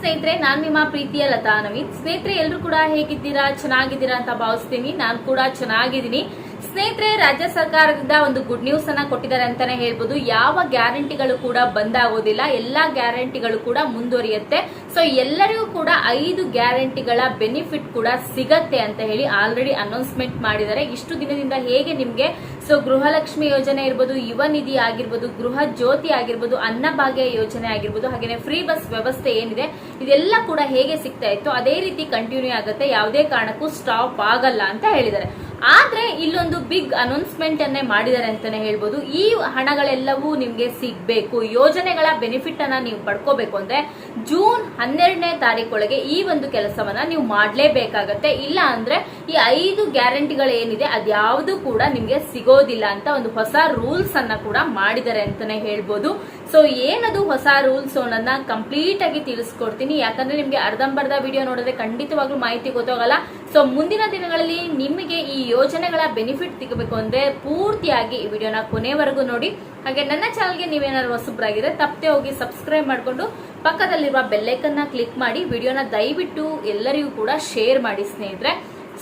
ಸ್ನೇಹಿತರೆ, ನಾನ್ ನಿಮ್ಮ ಪ್ರೀತಿಯ ಲತಾ ನವೀನ್. ಸ್ನೇಹಿತರೆ ಎಲ್ಲರೂ ಕೂಡ ಹೇಗಿದ್ದೀರಾ? ಚೆನ್ನಾಗಿದ್ದೀರಾ ಅಂತ ಭಾವಿಸ್ತೀನಿ. ನಾನು ಕೂಡ ಚೆನ್ನಾಗಿದ್ದೀನಿ. ಸ್ನೇಹಿತರೆ, ರಾಜ್ಯ ಸರ್ಕಾರದಿಂದ ಒಂದು ಗುಡ್ ನ್ಯೂಸ್ ಅನ್ನ ಕೊಟ್ಟಿದ್ದಾರೆ ಅಂತಾನೆ ಹೇಳ್ಬೋದು. ಯಾವ ಗ್ಯಾರಂಟಿಗಳು ಕೂಡ ಬಂದಾಗೋದಿಲ್ಲ. ಎಲ್ಲಾ ಗ್ಯಾರಂಟಿಗಳು ಕೂಡ ಮುಂದುವರಿಯುತ್ತೆ. ಸೊ ಎಲ್ಲರಿಗೂ ಕೂಡ ಐದು ಗ್ಯಾರಂಟಿಗಳ ಬೆನಿಫಿಟ್ ಕೂಡ ಸಿಗತ್ತೆ ಅಂತ ಹೇಳಿ ಆಲ್ರೆಡಿ ಅನೌನ್ಸ್ಮೆಂಟ್ ಮಾಡಿದ್ದಾರೆ. ಇಷ್ಟು ದಿನದಿಂದ ಹೇಗೆ ನಿಮ್ಗೆ ಸೊ ಗೃಹಲಕ್ಷ್ಮಿ ಯೋಜನೆ ಇರ್ಬೋದು, ಯುವ ನಿಧಿ ಆಗಿರ್ಬೋದು, ಗೃಹ ಜ್ಯೋತಿ ಆಗಿರ್ಬೋದು ಅನ್ನಭಾಗ್ಯ ಯೋಜನೆ ಆಗಿರ್ಬೋದು ಹಾಗೆಯೇ ಫ್ರೀ ಬಸ್ ವ್ಯವಸ್ಥೆ ಏನಿದೆ, ಇದೆಲ್ಲ ಕೂಡ ಹೇಗೆ ಸಿಗ್ತಾ ಇತ್ತು, ಅದೇ ರೀತಿ ಕಂಟಿನ್ಯೂ ಆಗುತ್ತೆ, ಯಾವುದೇ ಕಾರಣಕ್ಕೂ ಸ್ಟಾಪ್ ಆಗಲ್ಲ ಅಂತ ಹೇಳಿದ್ದಾರೆ. ಆದ್ರೆ, ಇಲ್ಲೊಂದು ಬಿಗ್ ಅನೌನ್ಸ್ಮೆಂಟ್ ಅನ್ನೇ ಮಾಡಿದ್ದಾರೆ ಅಂತಾನೆ ಹೇಳ್ಬೋದು. ಈ ಹಣಗಳೆಲ್ಲವೂ ನಿಮ್ಗೆ ಸಿಗ್ಬೇಕು. ಯೋಜನೆಗಳ ಬೆನಿಫಿಟ್ ಅನ್ನ ನೀವು ಪಡ್ಕೋಬೇಕು ಅಂದ್ರೆ ಜೂನ್ ಹನ್ನೆರಡನೇ ತಾರೀಕೊಳಗೆ ಈ ಒಂದು ಕೆಲಸವನ್ನ ನೀವು ಮಾಡಲೇಬೇಕಾಗತ್ತೆ. ಇಲ್ಲ ಅಂದ್ರೆ, ಈ ಐದು ಗ್ಯಾರಂಟಿಗಳು ಏನಿದೆ ಅದ್ಯಾವುದು ಕೂಡ ನಿಮ್ಗೆ ಸಿಗೋದಿಲ್ಲ ಅಂತ ಒಂದು ಹೊಸ ರೂಲ್ಸ್ ಅನ್ನ ಕೂಡ ಮಾಡಿದ್ದಾರೆ ಅಂತಾನೆ ಹೇಳ್ಬೋದು. ಸೊ ಏನದು ಹೊಸ ರೂಲ್ಸ್ ಅನ್ನೋದನ್ನ ಕಂಪ್ಲೀಟ್ ಆಗಿ ತಿಳಿಸ್ಕೊಡ್ತೀನಿ. ಯಾಕಂದ್ರೆ ನಿಮ್ಗೆ ಅರ್ಧಂಬರ್ಧ ವಿಡಿಯೋ ನೋಡಿದ್ರೆ ಖಂಡಿತವಾಗ್ಲೂ ಮಾಹಿತಿ ಗೊತ್ತಾಗಲ್ಲ. ಸೊ ಮುಂದಿನ ದಿನಗಳಲ್ಲಿ ನಿಮಗೆ ಈ ಯೋಜನೆಗಳ ಬೆನಿಫಿಟ್ ಸಿಗಬೇಕು ಅಂದ್ರೆ ಪೂರ್ತಿಯಾಗಿ ಈ ವಿಡಿಯೋನ ಕೊನೆವರೆಗೂ ನೋಡಿ. ಹಾಗೆ ನನ್ನ ಚಾನಲ್ಗೆ ನೀವೇನಾದ್ರು ಹೊಸಬ್ರಾಗಿದ್ರೆ ತಪ್ಪದೆ ಹೋಗಿ ಸಬ್ಸ್ಕ್ರೈಬ್ ಮಾಡಿಕೊಂಡು ಪಕ್ಕದಲ್ಲಿರುವ ಬೆಲ್ಲೈಕನ್ನ ಕ್ಲಿಕ್ ಮಾಡಿ ವಿಡಿಯೋನ ದಯವಿಟ್ಟು ಎಲ್ಲರಿಗೂ ಕೂಡ ಶೇರ್ ಮಾಡಿ ಸ್ನೇಹಿತರೆ.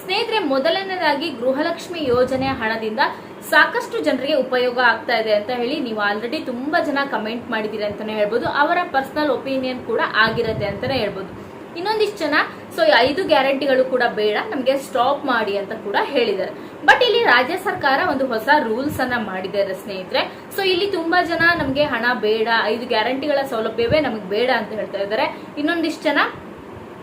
ಸ್ನೇಹಿತರೆ, ಮೊದಲನೇದಾಗಿ ಗೃಹಲಕ್ಷ್ಮಿ ಯೋಜನೆಯ ಹಣದಿಂದ ಸಾಕಷ್ಟು ಜನರಿಗೆ ಉಪಯೋಗ ಆಗ್ತಾ ಇದೆ ಅಂತ ಹೇಳಿ ನೀವು ಆಲ್ರೆಡಿ ತುಂಬಾ ಜನ ಕಮೆಂಟ್ ಮಾಡಿದ್ದೀರಿ ಅಂತಾನೆ ಹೇಳ್ಬೋದು. ಅವರ ಪರ್ಸನಲ್ ಒಪಿನಿಯನ್ ಕೂಡ ಆಗಿರತ್ತೆ ಅಂತಾನೆ ಹೇಳ್ಬೋದು. ಇನ್ನೊಂದಿಷ್ಟು ಜನ ಸೊ ಐದು ಗ್ಯಾರಂಟಿಗಳು ಕೂಡ ಬೇಡ, ನಮಗೆ ಸ್ಟಾಪ್ ಮಾಡಿ ಅಂತ ಕೂಡ ಹೇಳಿದ್ದಾರೆ. ಬಟ್ ಇಲ್ಲಿ ರಾಜ್ಯ ಸರ್ಕಾರ ಒಂದು ಹೊಸ ರೂಲ್ಸ್ ಅನ್ನ ಮಾಡಿದ್ದಾರೆ ಸ್ನೇಹಿತರೆ. ಸೊ ಇಲ್ಲಿ ತುಂಬಾ ಜನ ನಮಗೆ ಹಣ ಬೇಡ, ಐದು ಗ್ಯಾರಂಟಿಗಳ ಸೌಲಭ್ಯವೇ ನಮಗೆ ಬೇಡ ಅಂತ ಹೇಳ್ತಾ ಇದ್ದಾರೆ. ಇನ್ನೊಂದಿಷ್ಟು ಜನ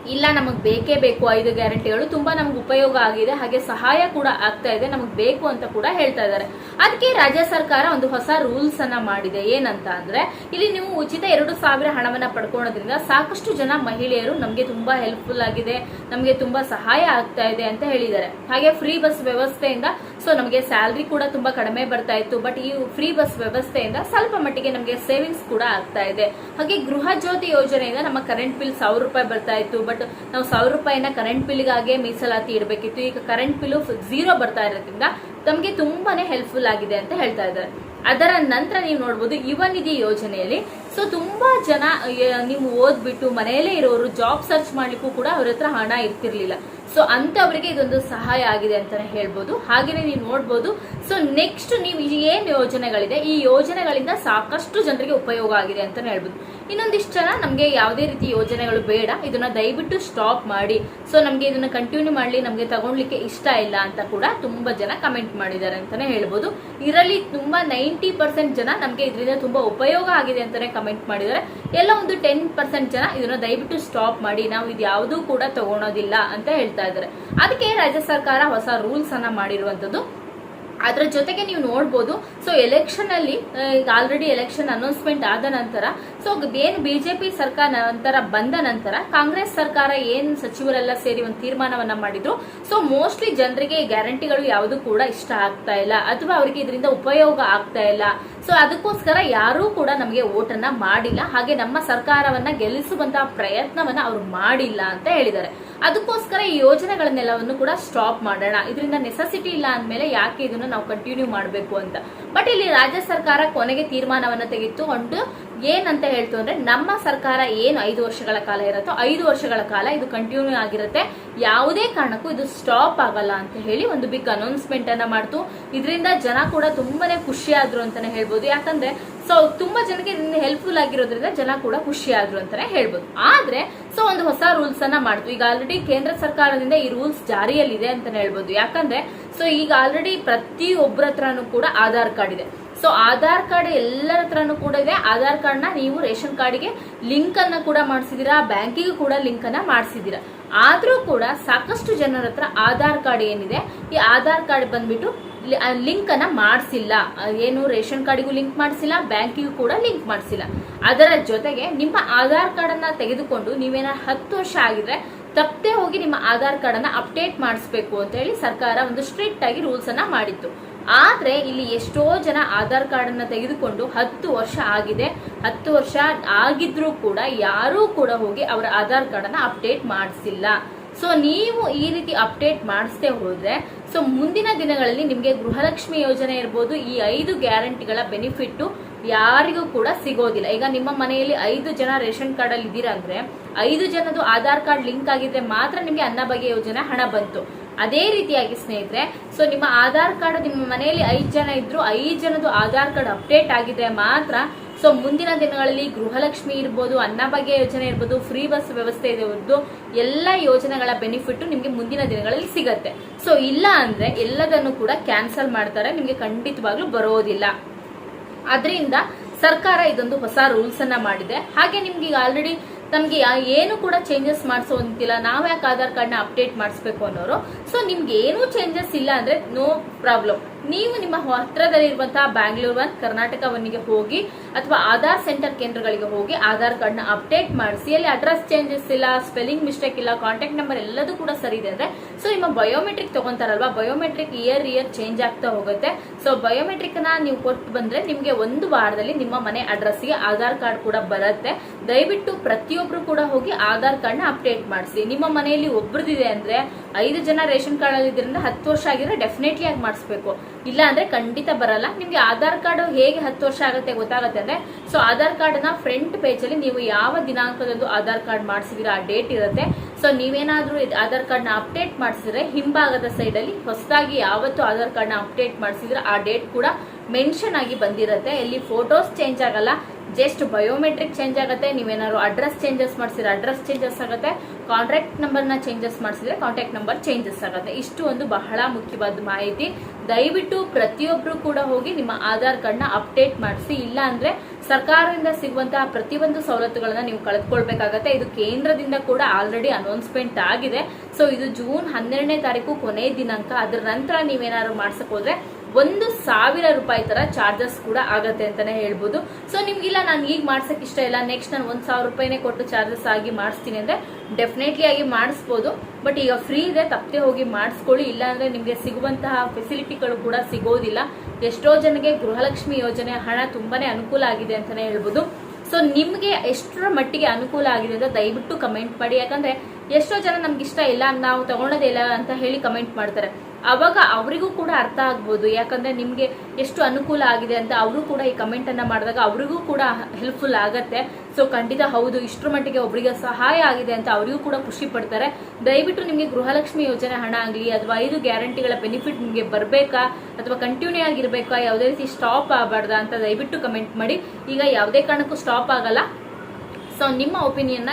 ಇಲ್ಲ, ನಮಗೆ ಬೇಕೇ ಬೇಕು, ಐದು ಗ್ಯಾರಂಟಿಗಳು ತುಂಬಾ ನಮ್ಗೆ ಉಪಯೋಗ ಆಗಿದೆ. ಹಾಗೆ ಸಹಾಯ ಕೂಡ ಆಗ್ತಾ ಇದೆ. ನಮಗೆ ಬೇಕು ಅಂತ ಕೂಡ ಹೇಳ್ತಾ ಇದ್ದಾರೆ. ಅದಕ್ಕೆ ರಾಜ್ಯ ಸರ್ಕಾರ ಒಂದು ಹೊಸ ರೂಲ್ಸ್ ಅನ್ನ ಮಾಡಿದೆ. ಏನಂತ ಅಂದ್ರೆ, ಇಲ್ಲಿ ನೀವು ಉಚಿತ ಎರಡು ಸಾವಿರ ಹಣವನ್ನ ಪಡ್ಕೊಳ್ಳೋದ್ರಿಂದ ಸಾಕಷ್ಟು ಜನ ಮಹಿಳೆಯರು ನಮಗೆ ತುಂಬಾ ಹೆಲ್ಪ್ಫುಲ್ ಆಗಿದೆ, ನಮಗೆ ತುಂಬಾ ಸಹಾಯ ಆಗ್ತಾ ಇದೆ ಅಂತ ಹೇಳಿದ್ದಾರೆ. ಹಾಗೆ ಫ್ರೀ ಬಸ್ ವ್ಯವಸ್ಥೆಯಿಂದ ಸೊ ನಮಗೆ ಸ್ಯಾಲ್ರಿ ಕೂಡ ತುಂಬಾ ಕಡಿಮೆ ಬರ್ತಾ ಇತ್ತು ಬಟ್ ಈ ಫ್ರೀ ಬಸ್ ವ್ಯವಸ್ಥೆಯಿಂದ ಸ್ವಲ್ಪ ಮಟ್ಟಿಗೆ ನಮಗೆ ಸೇವಿಂಗ್ಸ್ ಕೂಡ ಆಗ್ತಾ ಇದೆ. ಹಾಗೆ ಗೃಹ ಜ್ಯೋತಿ ಯೋಜನೆಯಿಂದ ನಮ್ಮ ಕರೆಂಟ್ ಬಿಲ್ ಸಾವಿರ ರೂಪಾಯಿ ಬರ್ತಾ ಇತ್ತು ಬಟ್ ನಾವು ಸಾವಿರ ರೂಪಾಯಿನ ಕರೆಂಟ್ ಬಿಲ್ಗಾಗೆ ಮೀಸಲಾತಿ ಇಡಬೇಕಿತ್ತು. ಈಗ ಕರೆಂಟ್ ಬಿಲ್ ಝೀರೋ ಬರ್ತಾ ಇರೋದ್ರಿಂದ ನಮಗೆ ತುಂಬಾನೇ ಹೆಲ್ಪ್ಫುಲ್ ಆಗಿದೆ ಅಂತ ಹೇಳ್ತಾ ಇದ್ದಾರೆ. ಅದರ ನಂತರ ನೀವು ನೋಡಬಹುದು ಯುವ ನಿಧಿ ಯೋಜನೆಯಲ್ಲಿ ಸೊ ತುಂಬಾ ಜನ ನೀವು ಓದ್ಬಿಟ್ಟು ಮನೆಯಲ್ಲೇ ಇರೋರು ಜಾಬ್ ಸರ್ಚ್ ಮಾಡ್ಲಿಕ್ಕೂ ಕೂಡ ಅವ್ರ ಹತ್ರ ಹಣ ಇರ್ತಿರ್ಲಿಲ್ಲ. ಸೊ ಅಂತವರಿಗೆ ಇದೊಂದು ಸಹಾಯ ಆಗಿದೆ ಅಂತಾನೆ ಹೇಳ್ಬೋದು. ಹಾಗೇನೆ ನೀವು ನೋಡ್ಬೋದು. ಸೊ ನೆಕ್ಸ್ಟ್ ನೀವು ಏನು ಯೋಜನೆಗಳಿದೆ? ಈ ಯೋಜನೆಗಳಿಂದ ಸಾಕಷ್ಟು ಜನರಿಗೆ ಉಪಯೋಗ ಆಗಿದೆ ಅಂತಾನೆ ಹೇಳ್ಬೋದು. ಇನ್ನೊಂದಿಷ್ಟು ಜನ ನಮಗೆ ಯಾವುದೇ ರೀತಿ ಯೋಜನೆಗಳು ಬೇಡ. ಇದನ್ನ ದಯವಿಟ್ಟು ಸ್ಟಾಪ್ ಮಾಡಿ. ಸೊ ನಮಗೆ ಇದನ್ನ ಕಂಟಿನ್ಯೂ ಮಾಡಲಿ, ನಮಗೆ ತಗೊಳ್ಲಿಕ್ಕೆ ಇಷ್ಟ ಇಲ್ಲ ಅಂತ ಕೂಡ ತುಂಬಾ ಜನ ಕಮೆಂಟ್ ಮಾಡಿದ್ದಾರೆ ಅಂತಾನೆ ಹೇಳ್ಬೋದು. ಇದರಲ್ಲಿ ತುಂಬಾ ನೈಂಟಿ ಪರ್ಸೆಂಟ್ ಜನ ನಮಗೆ ಇದರಿಂದ ತುಂಬಾ ಉಪಯೋಗ ಆಗಿದೆ ಅಂತಾನೆ ಮಾಡಿದ್ದಾರೆ. ಎಲ್ಲ ಒಂದು ಟೆನ್ ಪರ್ಸೆಂಟ್ ಜನ ಇದನ್ನ ದಯವಿಟ್ಟು ಸ್ಟಾಪ್ ಮಾಡಿ. ನಾವು ಇದು ಯಾವುದೂ ಕೂಡ ತಗೊಳೋದಿಲ್ಲ ಅಂತ ಹೇಳ್ತಾ ಇದ್ದಾರೆ. ಅದಕ್ಕೆ ರಾಜ್ಯ ಸರ್ಕಾರ ಹೊಸ ರೂಲ್ಸ್ ಅನ್ನ ಮಾಡಿರುವಂತದ್ದು. ಅದರ ಜೊತೆಗೆ ನೀವು ನೋಡ್ಬೋದು. ಸೊ ಎಲೆಕ್ಷನ್ ಅಲ್ಲಿ ಈಗ ಆಲ್ರೆಡಿ ಎಲೆಕ್ಷನ್ ಅನೌನ್ಸ್ಮೆಂಟ್ ಆದ ನಂತರ ಸೊ ಏನು ಬಿಜೆಪಿ ಸರ್ಕಾರ ನಂತರ ಬಂದ ನಂತರ ಕಾಂಗ್ರೆಸ್ ಸರ್ಕಾರ ಏನ್ ಸಚಿವರೆಲ್ಲ ಸೇರಿ ಒಂದು ತೀರ್ಮಾನವನ್ನ ಮಾಡಿದ್ರು. ಸೊ ಮೋಸ್ಟ್ಲಿ ಜನರಿಗೆ ಗ್ಯಾರಂಟಿಗಳು ಯಾವುದು ಕೂಡ ಇಷ್ಟ ಆಗ್ತಾ ಇಲ್ಲ. ಅಥವಾ ಅವರಿಗೆ ಇದರಿಂದ ಉಪಯೋಗ ಆಗ್ತಾ ಇಲ್ಲ. ಸೊ ಅದಕ್ಕೋಸ್ಕರ ಯಾರೂ ಕೂಡ ನಮಗೆ ಓಟನ್ನ ಮಾಡಿಲ್ಲ. ಹಾಗೆ ನಮ್ಮ ಸರ್ಕಾರವನ್ನ ಗೆಲ್ಲಿಸುವಂತಹ ಪ್ರಯತ್ನವನ್ನ ಅವರು ಮಾಡಿಲ್ಲ ಅಂತ ಹೇಳಿದ್ದಾರೆ. ಅದಕ್ಕೋಸ್ಕರ ಈ ಯೋಜನೆಗಳನ್ನೆಲ್ಲವನ್ನು ಕೂಡ ಸ್ಟಾಪ್ ಮಾಡೋಣ. ಇದರಿಂದ ನೆಸೆಸಿಟಿ ಇಲ್ಲ ಅಂದ್ಮೇಲೆ ಯಾಕೆ ಇದನ್ನು ನಾವು ಕಂಟಿನ್ಯೂ ಮಾಡಬೇಕು ಅಂತ? ಬಟ್ ಇಲ್ಲಿ ರಾಜ್ಯ ಸರ್ಕಾರ ಕೊನೆಗೆ ತೀರ್ಮಾನವನ್ನ ತೆಗೆದುಕೊಂಡು ಏನಂತ ಹೇಳ್ತು ಅಂದ್ರೆ, ನಮ್ಮ ಸರ್ಕಾರ ಏನು ಐದು ವರ್ಷಗಳ ಕಾಲ ಇರುತ್ತೋ, ಐದು ವರ್ಷಗಳ ಕಾಲ ಇದು ಕಂಟಿನ್ಯೂ ಆಗಿರುತ್ತೆ. ಯಾವುದೇ ಕಾರಣಕ್ಕೂ ಇದು ಸ್ಟಾಪ್ ಆಗಲ್ಲ ಅಂತ ಹೇಳಿ ಒಂದು ಬಿಗ್ ಅನೌನ್ಸ್ಮೆಂಟ್ ಅನ್ನ ಮಾಡ್ತು. ಇದರಿಂದ ಜನ ಕೂಡ ತುಂಬಾನೇ ಖುಷಿ ಆದ್ರು ಅಂತಾನೆ ಹೇಳ್ಬೋದು. ಯಾಕಂದ್ರೆ ಸೊ ತುಂಬಾ ಜನಕ್ಕೆ ಹೆಲ್ಪ್ಫುಲ್ ಆಗಿರೋದ್ರಿಂದ ಜನ ಕೂಡ ಖುಷಿ ಆದ್ರು ಅಂತಾನೆ ಹೇಳ್ಬೋದು. ಆದ್ರೆ ಸೊ ಒಂದು ಹೊಸ ರೂಲ್ಸ್ ಅನ್ನ ಮಾಡ್ತು. ಈಗ ಆಲ್ರೆಡಿ ಕೇಂದ್ರ ಸರ್ಕಾರದಿಂದ ಈ ರೂಲ್ಸ್ ಜಾರಿಯಲ್ಲಿದೆ ಅಂತಾನೆ ಹೇಳ್ಬೋದು. ಯಾಕಂದ್ರೆ ಸೊ ಈಗ ಆಲ್ರೆಡಿ ಪ್ರತಿಯೊಬ್ಬರ ಹತ್ರನೂ ಕೂಡ ಆಧಾರ್ ಕಾರ್ಡ್ ಇದೆ. ಸೊ ಆಧಾರ್ ಕಾರ್ಡ್ ಎಲ್ಲರ ಹತ್ರನೂ ಕೂಡ ಇದೆ. ಆಧಾರ್ ಕಾರ್ಡ್ ನೀವು ರೇಷನ್ ಕಾರ್ಡ್ಗೆ ಲಿಂಕ್ ಅನ್ನ ಕೂಡ ಮಾಡಿಸಿದೀರಾ ಬ್ಯಾಂಕಿಗೂ ಕೂಡ ಲಿಂಕ್ ಅನ್ನ ಮಾಡಿಸಿದೀರಾ. ಆದ್ರೂ ಕೂಡ ಸಾಕಷ್ಟು ಜನರ ಹತ್ರ ಆಧಾರ್ ಕಾರ್ಡ್ ಏನಿದೆ, ಈ ಆಧಾರ್ ಕಾರ್ಡ್ ಬಂದ್ಬಿಟ್ಟು ಲಿಂಕ್ ಅನ್ನ ಮಾಡಿಸಿಲ್ಲ. ಏನು ರೇಷನ್ ಕಾರ್ಡಿಗೂ ಲಿಂಕ್ ಮಾಡಿಸಿಲ್ಲ ಬ್ಯಾಂಕಿಗೂ ಕೂಡ ಲಿಂಕ್ ಮಾಡಿಸಿಲ್ಲ. ಅದರ ಜೊತೆಗೆ ನಿಮ್ಮ ಆಧಾರ್ ಕಾರ್ಡ್ ಅನ್ನ ತೆಗೆದುಕೊಂಡು ನೀವೇನ ಹತ್ತು ವರ್ಷ ಆಗಿದ್ರೆ ತಪ್ಪದೆ ಹೋಗಿ ನಿಮ್ಮ ಆಧಾರ್ ಕಾರ್ಡ್ ಅನ್ನ ಅಪ್ಡೇಟ್ ಮಾಡಿಸ್ಬೇಕು ಅಂತ ಹೇಳಿ ಸರ್ಕಾರ ಒಂದು ಸ್ಟ್ರಿಕ್ಟ್ ಆಗಿ ರೂಲ್ಸ್ ಅನ್ನ ಮಾಡಿತ್ತು. ಆದ್ರೆ ಇಲ್ಲಿ ಎಷ್ಟೋ ಜನ ಆಧಾರ್ ಕಾರ್ಡ್ ಅನ್ನ ತೆಗೆದುಕೊಂಡು ಹತ್ತು ವರ್ಷ ಆಗಿದೆ. ಹತ್ತು ವರ್ಷ ಆಗಿದ್ರೂ ಕೂಡ ಯಾರೂ ಕೂಡ ಹೋಗಿ ಅವರ ಆಧಾರ್ ಕಾರ್ಡ್ ಅನ್ನ ಅಪ್ಡೇಟ್ ಮಾಡಿಸಿಲ್ಲ. ಸೊ ನೀವು ಈ ರೀತಿ ಅಪ್ಡೇಟ್ ಮಾಡಿಸದೆ ಹೋದ್ರೆ ಸೊ ಮುಂದಿನ ದಿನಗಳಲ್ಲಿ ನಿಮಗೆ ಗೃಹಲಕ್ಷ್ಮಿ ಯೋಜನೆ ಇರ್ಬೋದು, ಈ ಐದು ಗ್ಯಾರಂಟಿಗಳ ಬೆನಿಫಿಟ್ ಯಾರಿಗೂ ಕೂಡ ಸಿಗೋದಿಲ್ಲ. ಈಗ ನಿಮ್ಮ ಮನೆಯಲ್ಲಿ ಐದು ಜನ ರೇಷನ್ ಕಾರ್ಡ್ ಅಲ್ಲಿ ಇದ್ದೀರಾ ಅಂದ್ರೆ, ಐದು ಜನದು ಆಧಾರ್ ಕಾರ್ಡ್ ಲಿಂಕ್ ಆಗಿದ್ರೆ ಮಾತ್ರ ನಿಮಗೆ ಅನ್ನಭಾಗ್ಯ ಯೋಜನೆ ಹಣ ಬಂತು. ಅದೇ ರೀತಿಯಾಗಿ ಸ್ನೇಹಿತರೆ, ಸೊ ನಿಮ್ಮ ಆಧಾರ್ ಕಾರ್ಡ್ ನಿಮ್ಮ ಮನೆಯಲ್ಲಿ ಐದು ಜನ ಇದ್ರು, ಐದು ಜನದು ಆಧಾರ್ ಕಾರ್ಡ್ ಅಪ್ಡೇಟ್ ಆಗಿದ್ರೆ ಮಾತ್ರ, ಸೊ ಮುಂದಿನ ದಿನಗಳಲ್ಲಿ ಗೃಹಲಕ್ಷ್ಮಿ ಇರ್ಬೋದು ಅನ್ನಭಾಗ್ಯ ಯೋಜನೆ ಇರ್ಬೋದು, ಫ್ರೀ ಬಸ್ ವ್ಯವಸ್ಥೆ ಇರ್ಬೋದು ಎಲ್ಲ ಯೋಜನೆಗಳ ಬೆನಿಫಿಟ್ ನಿಮಗೆ ಮುಂದಿನ ದಿನಗಳಲ್ಲಿ ಸಿಗತ್ತೆ. ಸೊ ಇಲ್ಲ ಅಂದ್ರೆ ಎಲ್ಲದನ್ನು ಕೂಡ ಕ್ಯಾನ್ಸಲ್ ಮಾಡ್ತಾರೆ, ನಿಮಗೆ ಖಂಡಿತವಾಗ್ಲೂ ಬರೋದಿಲ್ಲ. ಅದರಿಂದ ಸರ್ಕಾರ ಇದೊಂದು ಹೊಸ ರೂಲ್ಸ್ ಅನ್ನ ಮಾಡಿದೆ. ಹಾಗೆ ನಿಮ್ಗೆ ಈಗ ಆಲ್ರೆಡಿ ನಮ್ಗೆ ಏನು ಕೂಡ ಚೇಂಜಸ್ ಮಾಡಿಸೋಂತಿಲ್ಲ ನಾವ್ ಯಾಕೆ ಆಧಾರ್ ಕಾರ್ಡ್ನ ಅಪ್ಡೇಟ್ ಮಾಡಿಸ್ಬೇಕು ಅನ್ನೋರು ಸೊ ನಿಮ್ಗೆ ಏನೂ ಚೇಂಜಸ್ ಇಲ್ಲ ಅಂದ್ರೆ ನೋ ಪ್ರಾಬ್ಲಮ್ ನೀವು ನಿಮ್ಮ ಹತ್ರದಲ್ಲಿರುವಂತಹ ಬ್ಯಾಂಗ್ಳೂರ್ ಒನ್ ಕರ್ನಾಟಕ ಹೋಗಿ ಅಥವಾ ಆಧಾರ್ ಸೆಂಟರ್ ಕೇಂದ್ರಗಳಿಗೆ ಹೋಗಿ ಆಧಾರ್ ಕಾರ್ಡ್ನ ಅಪ್ಡೇಟ್ ಮಾಡಿಸಿ. ಅಲ್ಲಿ ಅಡ್ರೆಸ್ ಚೇಂಜಸ್ ಇಲ್ಲ ಸ್ಪೆಲ್ಲಿಂಗ್ ಮಿಸ್ಟೇಕ್ ಇಲ್ಲ ಕಾಂಟ್ಯಾಕ್ಟ್ ನಂಬರ್ ಎಲ್ಲದೂ ಕೂಡ ಸರಿ ಇದೆ ಅಂದ್ರೆ ಸೊ ನಿಮ್ಮ ಬಯೋಮೆಟ್ರಿಕ್ ತಗೊಂತಾರಲ್ವಾ? ಬಯೋಮೆಟ್ರಿಕ್ ಇಯರ್ ಇಯರ್ ಚೇಂಜ್ ಆಗ್ತಾ ಹೋಗುತ್ತೆ. ಸೊ ಬಯೋಮೆಟ್ರಿಕ್ನ ನೀವು ಕೊಟ್ಟು ಬಂದ್ರೆ ನಿಮ್ಗೆ ಒಂದು ವಾರದಲ್ಲಿ ನಿಮ್ಮ ಮನೆ ಅಡ್ರೆಸ್ಗೆ ಆಧಾರ್ ಕಾರ್ಡ್ ಕೂಡ ಬರುತ್ತೆ. ದಯವಿಟ್ಟು ಪ್ರತಿಯೊಬ್ರು ಕೂಡ ಹೋಗಿ ಆಧಾರ್ ಕಾರ್ಡ್ನ ಅಪ್ಡೇಟ್ ಮಾಡಿಸಿ. ನಿಮ್ಮ ಮನೆಯಲ್ಲಿ ಒಬ್ರದಿದೆ ಅಂದ್ರೆ ಐದು ಜನ ರೇಷನ್ ಕಾರ್ಡ್ ಅಲ್ಲಿ ಇದರಿಂದ ಹತ್ತು ವರ್ಷ ಆಗಿದ್ರೆ ಡೆಫಿನೆಟ್ಲಿ ಆಗಿ ಮಾಡಿಸ್ಬೇಕು. ಇಲ್ಲ ಅಂದ್ರೆ ಖಂಡಿತ ಬರಲ್ಲ. ನಿಮ್ಗೆ ಆಧಾರ್ ಕಾರ್ಡ್ ಹೇಗೆ ಹತ್ತು ವರ್ಷ ಆಗುತ್ತೆ ಗೊತ್ತಾಗುತ್ತೆ ಅಂದ್ರೆ ಸೊ ಆಧಾರ್ ಕಾರ್ಡ್ನ ಫ್ರಂಟ್ ಪೇಜ್ ಅಲ್ಲಿ ನೀವು ಯಾವ ದಿನಾಂಕದಂದು ಆಧಾರ್ ಕಾರ್ಡ್ ಮಾಡಿಸಿದಿರ ಆ ಡೇಟ್ ಇರುತ್ತೆ. ಸೊ ನೀವೇನಾದರೂ ಇದು ಆಧಾರ್ ಕಾರ್ಡ್ನ ಅಪ್ಡೇಟ್ ಮಾಡಿಸಿದ್ರೆ ಹಿಂಭಾಗದ ಸೈಡ್ ಅಲ್ಲಿ ಹೊಸದಾಗಿ ಯಾವತ್ತು ಆಧಾರ್ ಕಾರ್ಡ್ನ ಅಪ್ಡೇಟ್ ಮಾಡಿಸಿದ್ರೆ ಆ ಡೇಟ್ ಕೂಡ ಮೆನ್ಷನ್ ಆಗಿ ಬಂದಿರುತ್ತೆ. ಎಲ್ಲಿ ಫೋಟೋಸ್ ಚೇಂಜ್ ಆಗಲ್ಲ, ಜಸ್ಟ್ ಬಯೋಮೆಟ್ರಿಕ್ ಚೇಂಜ್ ಆಗುತ್ತೆ. ನೀವೇನಾದ್ರು ಅಡ್ರೆಸ್ ಚೇಂಜಸ್ ಮಾಡಿಸಿದ್ರೆ ಅಡ್ರೆಸ್ ಚೇಂಜಸ್ ಆಗುತ್ತೆ. ಕಾಂಟ್ಯಾಕ್ಟ್ ನಂಬರ್ನ ಚೇಂಜಸ್ ಮಾಡಿಸಿದ್ರೆ ಕಾಂಟ್ಯಾಕ್ಟ್ ನಂಬರ್ ಚೇಂಜಸ್ ಆಗುತ್ತೆ. ಇಷ್ಟು ಒಂದು ಬಹಳ ಮುಖ್ಯವಾದ ಮಾಹಿತಿ. ದಯವಿಟ್ಟು ಪ್ರತಿಯೊಬ್ಬರು ಕೂಡ ಹೋಗಿ ನಿಮ್ಮ ಆಧಾರ್ ಕಾರ್ಡ್ನ ಅಪ್ಡೇಟ್ ಮಾಡಿಸಿ. ಇಲ್ಲ ಅಂದ್ರೆ ಸರ್ಕಾರದಿಂದ ಸಿಗುವಂತಹ ಪ್ರತಿಯೊಂದು ಸವಲತ್ತುಗಳನ್ನ ನೀವು ಕಳೆದುಕೊಳ್ಬೇಕಾಗತ್ತೆ. ಇದು ಕೇಂದ್ರದಿಂದ ಕೂಡ ಆಲ್ರೆಡಿ ಅನೌನ್ಸ್ಮೆಂಟ್ ಆಗಿದೆ. ಸೊ ಇದು ಜೂನ್ ಹನ್ನೆರಡನೇ ತಾರೀಕು ಕೊನೆ ದಿನಾಂಕ. ಅದರ ನಂತರ ನೀವೇನಾದ್ರು ಮಾಡ್ಸಕ್ ಹೋದ್ರೆ ಒಂದು ಸಾವಿರ ರೂಪಾಯಿ ತರ ಚಾರ್ಜಸ್ ಕೂಡ ಆಗತ್ತೆ ಅಂತಾನೆ ಹೇಳ್ಬೋದು. ಸೊ ನಿಮ್ಗಿಲ್ಲ, ನಾನು ಈಗ ಮಾಡ್ಸಕ್ ಇಷ್ಟ ಇಲ್ಲ. ನೆಕ್ಸ್ಟ್ ನಾನು ಒಂದ್ ಸಾವಿರ ರೂಪಾಯಿನೇ ಕೊಟ್ಟು ಚಾರ್ಜಸ್ ಆಗಿ ಮಾಡಿಸ್ತೀನಿ ಅಂದ್ರೆ ಡೆಫಿನೆಟ್ಲಿ ಆಗಿ ಮಾಡಿಸ್ಬೋದು. ಬಟ್ ಈಗ ಫ್ರೀ ಇದೆ, ತಪ್ಪದೆ ಹೋಗಿ ಮಾಡಿಸ್ಕೊಳ್ಳಿ. ಇಲ್ಲ ಅಂದ್ರೆ ನಿಮ್ಗೆ ಸಿಗುವಂತಹ ಫೆಸಿಲಿಟಿಗಳು ಕೂಡ ಸಿಗೋದಿಲ್ಲ. ಎಷ್ಟೋ ಜನಗೆ ಗೃಹಲಕ್ಷ್ಮಿ ಯೋಜನೆ ಹಣ ತುಂಬಾನೇ ಅನುಕೂಲ ಆಗಿದೆ ಅಂತಾನೆ ಹೇಳ್ಬೋದು. ಸೊ ನಿಮ್ಗೆ ಎಷ್ಟರ ಮಟ್ಟಿಗೆ ಅನುಕೂಲ ಆಗಿದೆ ಅಂತ ದಯವಿಟ್ಟು ಕಮೆಂಟ್ ಮಾಡಿ. ಯಾಕಂದ್ರೆ ಎಷ್ಟೋ ಜನ ನಮ್ಗೆ ಇಷ್ಟ ಇಲ್ಲ, ನಾವು ತಗೊಳ್ಳೋದೇ ಇಲ್ಲ ಅಂತ ಹೇಳಿ ಕಮೆಂಟ್ ಮಾಡ್ತಾರೆ. ಅವಾಗ ಅವರಿಗೂ ಕೂಡ ಅರ್ಥ ಆಗ್ಬೋದು. ಯಾಕಂದ್ರೆ ನಿಮಗೆ ಎಷ್ಟು ಅನುಕೂಲ ಆಗಿದೆ ಅಂತ ಅವರು ಕೂಡ ಈ ಕಮೆಂಟ್ ಅನ್ನ ಮಾಡಿದಾಗ ಅವರಿಗೂ ಕೂಡ ಹೆಲ್ಪ್ಫುಲ್ ಆಗತ್ತೆ. ಸೊ ಖಂಡಿತ ಹೌದು, ಇಷ್ಟರ ಮಟ್ಟಿಗೆ ಒಬ್ಬರಿಗೆ ಸಹಾಯ ಆಗಿದೆ ಅಂತ ಅವರಿಗೂ ಕೂಡ ಖುಷಿ ಪಡ್ತಾರೆ. ದಯವಿಟ್ಟು ನಿಮಗೆ ಗೃಹಲಕ್ಷ್ಮಿ ಯೋಜನೆ ಹಣ ಆಗಲಿ, ಅಥವಾ ಐದು ಗ್ಯಾರಂಟಿಗಳ ಬೆನಿಫಿಟ್ ನಿಮಗೆ ಬರಬೇಕಾ, ಅಥವಾ ಕಂಟಿನ್ಯೂ ಆಗಿರಬೇಕಾ, ಯಾವುದೇ ರೀತಿ ಸ್ಟಾಪ್ ಆಗಬಾರ್ದಾ ಅಂತ ದಯವಿಟ್ಟು ಕಮೆಂಟ್ ಮಾಡಿ. ಈಗ ಯಾವುದೇ ಕಾರಣಕ್ಕೂ ಸ್ಟಾಪ್ ಆಗಲ್ಲ. ಸೊ ನಿಮ್ಮ ಒಪಿನಿಯನ್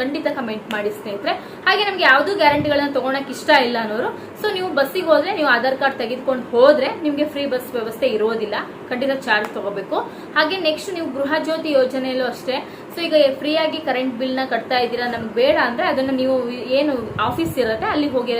ಖಂಡಿತ ಕಮೆಂಟ್ ಮಾಡಿ ಸ್ನೇಹಿತರೆ. ಹಾಗೆ ನಮ್ಗೆ ಯಾವ್ದು ಗ್ಯಾರಂಟಿಗಳನ್ನ ತಗೊಳಕ್ ಇಷ್ಟ ಇಲ್ಲ ಅನ್ನೋರು ಸೊ ನೀವು ಬಸ್ಸಿಗೆ ಹೋದ್ರೆ ನೀವು ಆಧಾರ್ ಕಾರ್ಡ್ ತೆಗೆದುಕೊಂಡು ಹೋದ್ರೆ ನಿಮ್ಗೆ ಫ್ರೀ ಬಸ್ ವ್ಯವಸ್ಥೆ ಇರೋದಿಲ್ಲ. ಖಂಡಿತ ಚಾರ್ಜ್ ತಗೋಬೇಕು. ಹಾಗೆ ನೆಕ್ಸ್ಟ್ ನೀವು ಗೃಹ ಜ್ಯೋತಿ ಯೋಜನೆಯಲ್ಲೂ ಅಷ್ಟೇ. ಸೊ ಈಗ ಫ್ರೀ ಆಗಿ ಕರೆಂಟ್ ಬಿಲ್ನ ಕಟ್ತಾ ಇದ್ದೀರಾ ನಮ್ಗೆ ಬೇಡ ಅಂದ್ರೆ ಅದನ್ನ ನೀವು ಏನು ಆಫೀಸ್ ಇರುತ್ತೆ, ಅಲ್ಲಿ ಹೋಗಿ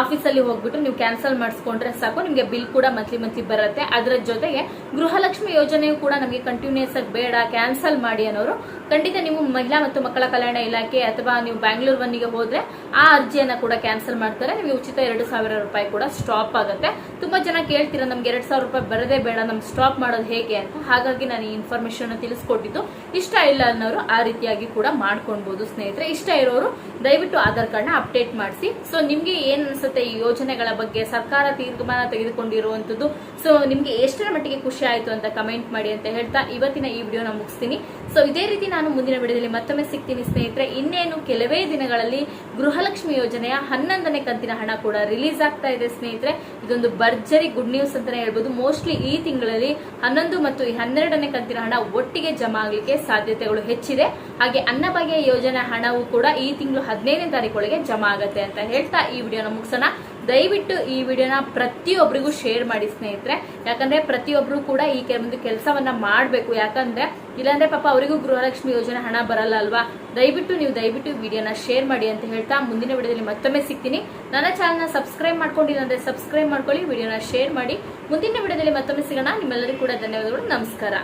ಆಫೀಸಲ್ಲಿ ಹೋಗ್ಬಿಟ್ಟು ನೀವು ಕ್ಯಾನ್ಸಲ್ ಮಾಡಿಸ್ಕೊಂಡ್ರೆ ಸಾಕು. ನಿಮಗೆ ಬಿಲ್ ಕೂಡ ಮಂತ್ಲಿ ಮಂತ್ಲಿ ಬರುತ್ತೆ. ಅದರ ಜೊತೆಗೆ ಗೃಹಲಕ್ಷ್ಮಿ ಯೋಜನೆಯು ಕೂಡ ನಮಗೆ ಕಂಟಿನ್ಯೂಸ್ ಆಗಿ ಬೇಡ ಕ್ಯಾನ್ಸಲ್ ಮಾಡಿ ಅನ್ನೋರು. ಖಂಡಿತ ನೀವು ಮಹಿಳಾ ಮತ್ತು ಮಕ್ಕಳ ಕಲ್ಯಾಣ ಇಲಾಖೆ ಅಥವಾ ನೀವು ಬ್ಯಾಂಗ್ಳೂರ್ ಒನ್ನಿಗೆ ಹೋದ್ರೆ ಆ ಅರ್ಜಿಯನ್ನ ಕೂಡ ಕ್ಯಾನ್ಸಲ್ ಮಾಡ್ತಾರೆ. ನಿಮಗೆ ಉಚಿತ ಎರಡು ಸಾವಿರ ರೂಪಾಯಿ ಕೂಡ ಸ್ಟಾಪ್ ಆಗುತ್ತೆ. ತುಂಬಾ ಜನ ಕೇಳ್ತೀರಾ, ನಮ್ಗೆ ಎರಡು ರೂಪಾಯಿ ಬರದೇ ಬೇಡ, ನಮ್ಗೆ ಸ್ಟಾಪ್ ಮಾಡೋದು ಹೇಗೆ ಅಂತ ಹಾಗಾಗಿ ನಾನು ಈ ಇನ್ಫಾರ್ಮೇಶನ್ ತಿಳಿಸ್ಕೊಟ್ಟಿದ್ದು. ಇಷ್ಟ ಇಲ್ಲ ಅನ್ನೋರು ಆ ರೀತಿಯಾಗಿ ಕೂಡ ಮಾಡ್ಕೊಳ್ಬಹುದು ಸ್ನೇಹಿತರೆ. ಇಷ್ಟ ಇರೋರು ದಯವಿಟ್ಟು ಆಧಾರ್ ಕಾರ್ಡ್ನ ಅಪ್ಡೇಟ್ ಮಾಡಿಸಿ. ಸೊ ನಿಮ್ಗೆ ಏನ್ ಅನ್ಸುತ್ತೆ ಈ ಯೋಜನೆಗಳ ಬಗ್ಗೆ? ಸರ್ಕಾರ ತೀರ್ಮಾನ ತೆಗೆದುಕೊಂಡಿರುವಂತದ್ದು ಸೊ ನಿಮ್ಗೆ ಎಷ್ಟರ ಮಟ್ಟಿಗೆ ಖುಷಿ ಆಯ್ತು ಅಂತ ಕಮೆಂಟ್ ಮಾಡಿ ಅಂತ ಹೇಳ್ತಾ ಇವತ್ತಿನ ಈ ವಿಡಿಯೋನ ಮುಗಿಸ್ತೀನಿ. ಸೊ ಇದೇ ರೀತಿ ನಾನು ಮುಂದಿನ ವಿಡಿಯೋದಲ್ಲಿ ಮತ್ತೊಮ್ಮೆ ಸಿಗ್ತೀನಿ ಸ್ನೇಹಿತರೆ. ಇನ್ನೇನು ಕೆಲವೇ ದಿನಗಳಲ್ಲಿ ಗೃಹಲಕ್ಷ್ಮಿ ಯೋಜನೆಯ ಹನ್ನೊಂದನೇ ಕಂತಿನ ಹಣ ಕೂಡ ರಿಲೀಸ್ ಆಗ್ತಾ ಇದೆ ಸ್ನೇಹಿತರೆ. ಇದೊಂದು ಭರ್ಜರಿ ಗುಡ್ ನ್ಯೂಸ್ ಅಂತಾನೆ ಹೇಳ್ಬೋದು. ಮೋಸ್ಟ್ಲಿ ಈ ತಿಂಗಳಲ್ಲಿ ಹನ್ನೊಂದು ಮತ್ತು ಈ ಹನ್ನೆರಡನೇ ಕಂತಿನ ಹಣ ಒಟ್ಟಿಗೆ ಜಮಾ ಆಗಲಿಕ್ಕೆ ಸಾಧ್ಯತೆಗಳು ಹೆಚ್ಚಿದೆ. ಹಾಗೆ ಅನ್ನಭಾಗ್ಯ ಯೋಜನೆ ಹಣವು ಕೂಡ ಈ ತಿಂಗಳು ಹದಿನೈದನೇ ತಾರೀಕೊಳಗೆ ಜಮಾ ಆಗುತ್ತೆ ಅಂತ ಹೇಳ್ತಾ ಈ ವಿಡಿಯೋನ ಮುಗಿಸೋಣ. ದಯವಿಟ್ಟು ಈ ವಿಡಿಯೋನ ಪ್ರತಿಯೊಬ್ಬರಿಗೂ ಶೇರ್ ಮಾಡಿ ಸ್ನೇಹಿತರೆ. ಯಾಕಂದ್ರೆ ಪ್ರತಿಯೊಬ್ಬರು ಕೂಡ ಈ ಒಂದು ಕೆಲಸವನ್ನ ಮಾಡಬೇಕು. ಯಾಕಂದ್ರೆ ಇಲ್ಲಾಂದ್ರೆ ಪಾಪ ಅವರಿಗೂ ಗೃಹಲಕ್ಷ್ಮಿ ಯೋಜನೆ ಹಣ ಬರಲ್ಲ ಅಲ್ವಾ? ದಯವಿಟ್ಟು ನೀವು ದಯವಿಟ್ಟು ವಿಡಿಯೋನ ಶೇರ್ ಮಾಡಿ ಅಂತ ಹೇಳ್ತಾ ಮುಂದಿನ ವಿಡಿಯೋದಲ್ಲಿ ಮತ್ತೊಮ್ಮೆ ಸಿಗ್ತೀನಿ. ನನ್ನ ಚಾನಲ್ನ ಸಬ್ಸ್ಕ್ರೈಬ್ ಮಾಡ್ಕೊಂಡಿಲ್ಲ ಅಂದ್ರೆ ಸಬ್ಸ್ಕ್ರೈಬ್ ಮಾಡ್ಕೊಳ್ಳಿ, ವಿಡಿಯೋನ ಶೇರ್ ಮಾಡಿ. ಮುಂದಿನ ವಿಡಿಯೋದಲ್ಲಿ ಮತ್ತೊಮ್ಮೆ ಸಿಗೋಣ. ನಿಮ್ಮೆಲ್ಲರಿಗೂ ಕೂಡ ಧನ್ಯವಾದಗಳು. ನಮಸ್ಕಾರ.